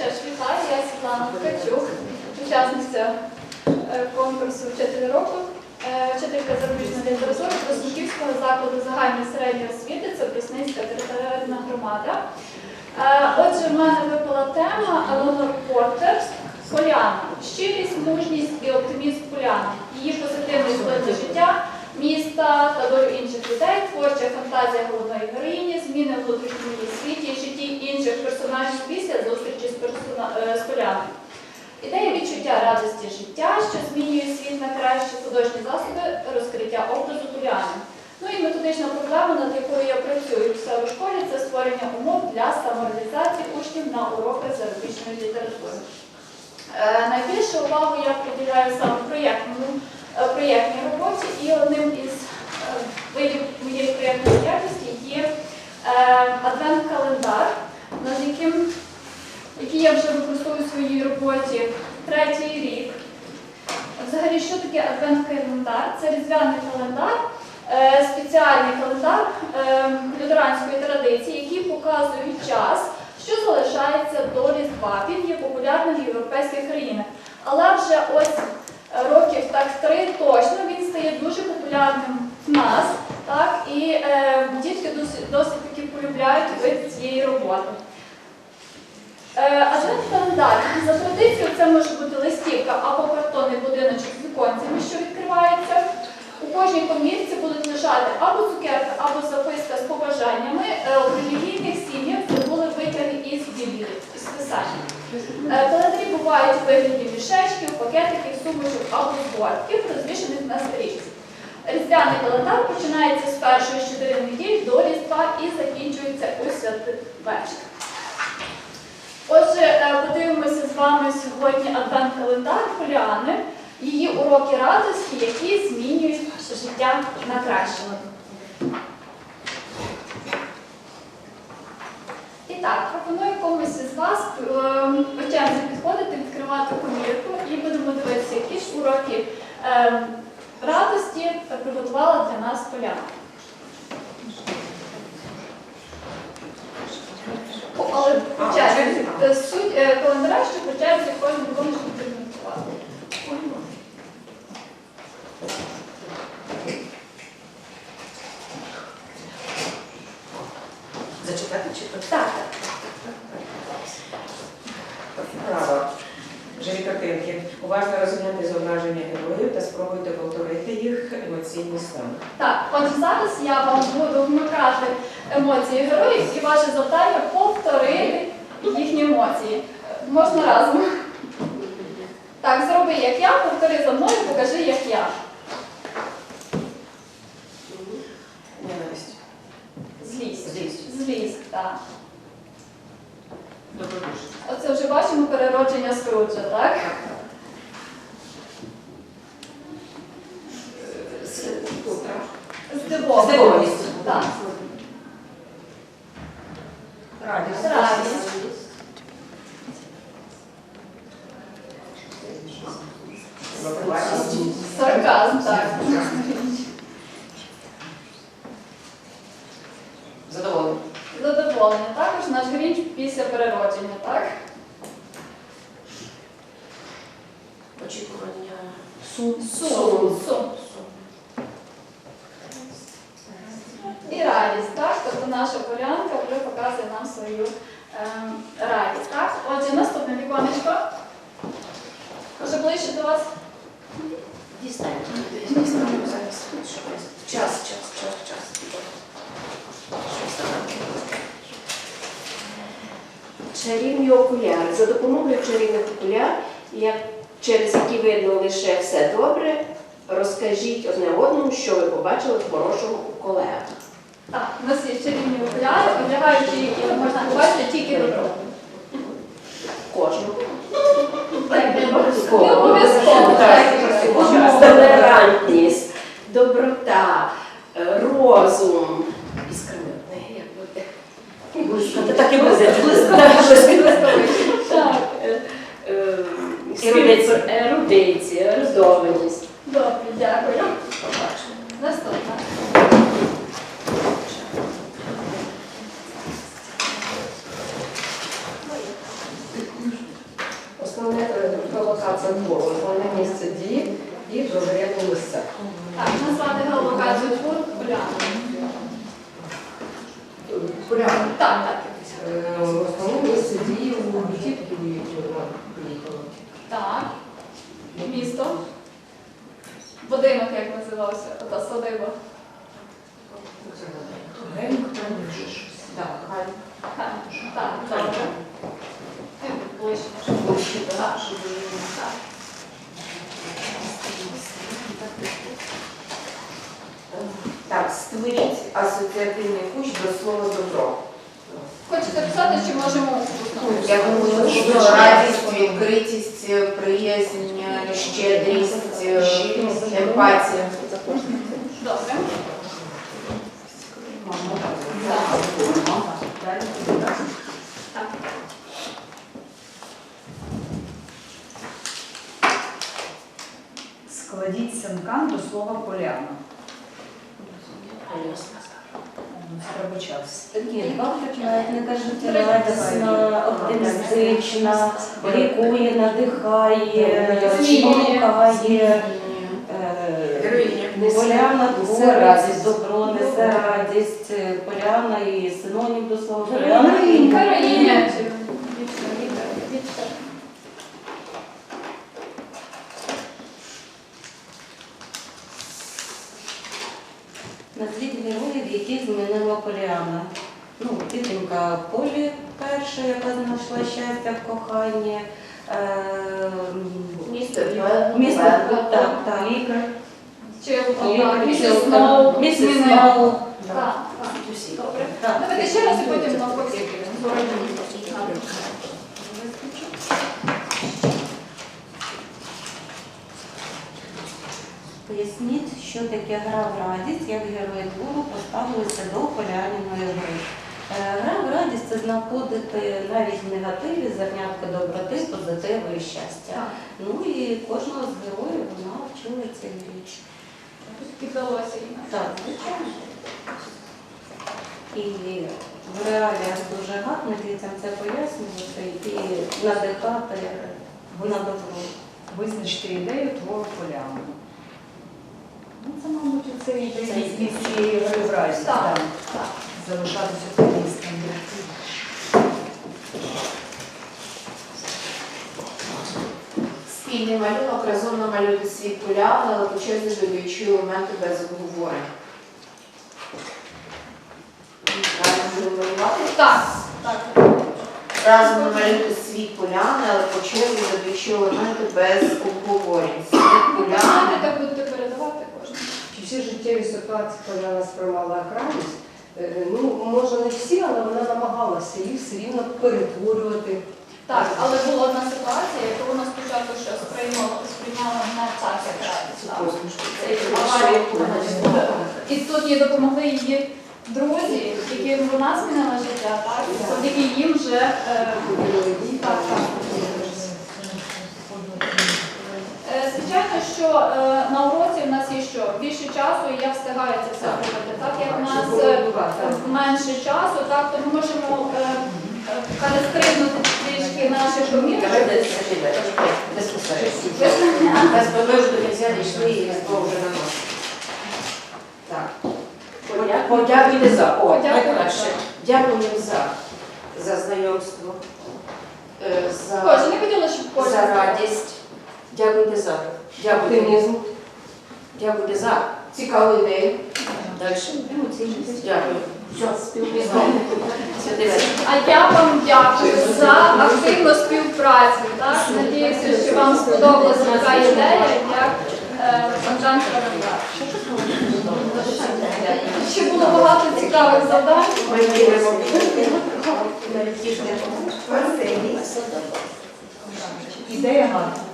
Світлана Ткачук, учасниця е, конкурсу Вчитель року, е, вчителька зарубіжної літератури Красноківського закладу загальної середньої освіти, це Пресненська територіальна громада. Е, Отже, в мене випала тема Елонор Портер Поляна. Щирість, мужність і оптимізм Поляна. Її позитивний вплив на життя міста та долю інших людей, творча фантазія головної героїні, зміни в внутрішньому світі і житті інших персонажів після зустрічі з, персона... е, з поляною. Ідея відчуття радості життя, що змінює світ на кращі художні засоби розкриття образу поляни. Ну і методична проблема, над якою я працюю в себе школі, це створення умов для самореалізації учнів на уроках зарубіжної літератури. Е, Найбільшу увагу я приділяю саме проєктному проєктній роботі, і одним із е, видів моєї проєктної діяльності є е, адвент-календар, над яким який я вже використовую в своїй роботі третій рік. Взагалі, що таке адвент-календар? Це різдвяний календар, е, спеціальний календар е, лютеранської традиції, який показує час, що залишається до Різдва. Він є популярним в європейських країнах. Але вже ось е, років так три точно він стає дуже популярним в нас. Так, і е, дітки досить, досить таки полюбляють вид цієї роботи. Е, Адвент-календар. За традицією це може бути листівка або картонний будиночок з віконцями, що відкривається. У кожній комірці будуть лежати або цукерка, або записка з побажаннями. Е, У релігійних сім'ях із писання. Е, Календарі бувають у вигляді мішечків, пакетиків, сумочок або згортків, розвішаних на стрічці. Різдвяний календар починається з першої з чотири неділь до Різдва і закінчується у святий вечір. Отже, е, подивимося з вами сьогодні адвент-календар Поліани, її уроки радості, які змінюють життя на краще. Так, пропоную комусь із вас е, по черзі підходити, відкривати комірку і будемо дивитися, які ж уроки е, радості приготувала для нас Поляна. Але по черзі, е, суть е, календаря, що по черзі кожен може підготувати. Зачитати чи Так, так. Вправа. Живі. Уважно розгляньте зображення героїв та спробуйте повторити їх емоційний стан. Так, отже, зараз я вам буду вмикати емоції героїв і ваше завдання повторити їхні емоції. Можна разом. Так, зроби як я, повтори за мною, покажи, як я. Ненависть. Злість. Злість. Злість, так. Добродушність. Оце вже бачимо переродження Скруджа, так? Радість. Радість. Сарказм, так. Задоволення. Задоволення. Також наш грінч після переродження, так? Очікування. Сум. Сум. Сум. І радість, так? Тобто наша полянка вже показує нам свою ем, радість. Так? Отже, наступне віконечко. Може ближче до вас? Дістаньте. Час, час, час, час. Чарівні окуляри. За допомогою чарівних окуляр, як, через які видно лише все добре, розкажіть одне одному, що ви побачили хорошого у колегах. Так, у нас є чарівні окуляри, одягаючи які можна побачити тільки добро. Кожного. Не Обов'язково. обов'язково. Толерантність, доброта, е, розум. Блискати, так і буде. Так. е, е, Ерудиція. Ерудиція, ерудованість. Добре, дякую. Локація твору, головне місце дії і другорядні місця. Так, назвати геолокацію твору Поляна. Порядок. Так, так. Е, Основне місце дії у Бутівки приїхали. Так. Місто. Будинок, як називався, ота садиба. Так, хай. Так, так, створіть асоціативний кущ до слова добро. Хочете писати, чи можемо усно? Я думаю, що радість, відкритість, приязнь, щедрість, е, емпатія. Добре. Так. Складіть синкан до слова поляна. Треба час. Ні, бабка навіть не кажуть радісна, оптимістична, лікує, надихає, Змінює. спонукає. Е, Поляна це радість, добро несе радість. Е, Поляна і синонім до слова поляна. і Назвіть героїв, яких змінила Поліана. Ну, тітонька Полі перша, яка знайшла щастя в коханні. Е, Місто Місто так, так. Лікар. Сноу. Так, так. Добре. Давайте ще раз і потім навпаки. Поясніть, що таке гра в радість, як герої твору поставилися до поляниної гри. Е, Гра в радість це знаходити навіть в негативі зернятка доброти, позитиву і щастя. Так. Ну і кожного з героїв вона вчила цій річ. Піддалося їй. Так, звичайно. І в реаліях дуже гарно дітям це пояснювати і надихати на добро. Визначте ідею твору поляну. Ну, це, мабуть, це від цієї в Так, так. Залишатися оптимістами. Спільний малюнок разом намалювати світ поляни, але почати додаючи елементи без обговорень. Так, так. Разом намалювати світ поляни, але по черзі додаючи елементи без обговорень. Світ поляни. знаєте, будете передавати кожен. Чи всі життєві ситуації сприймала як радість? Е, Ну, може не всі, але вона намагалася їх все рівно перетворювати. Так, але була одна ситуація, яку вона спочатку що сприймала, сприймала не так, як радість. так. Це її аварія. І тут їй допомогли її друзі, яким вона змінила життя, так? Завдяки їм вже е, так, так. Е, Звичайно, що е, на уроці в нас є що? Більше часу, і я встигаю це все робити. Так як в нас е, менше часу, так, то ми можемо е, е, перестрибнути трішки помірки. безпосередньо. Без подовж до кінця дійшли і знову вже на нас. Так. Подякуйте за. О, найкраще. за. Дякуємо за, за знайомство, е, за, Кожен, я хотіла, щоб кожен. за радість. Дякуйте за. Дякуйте. Оптимізм. Дякуйте за цікаву ідею. Далі. Дякую. А я вам дякую за активну співпрацю. Так? Надіюся, що вам сподобалася така ідея, як е, Богдан Кравенка. Ще було багато цікавих завдань. Ідея гарна.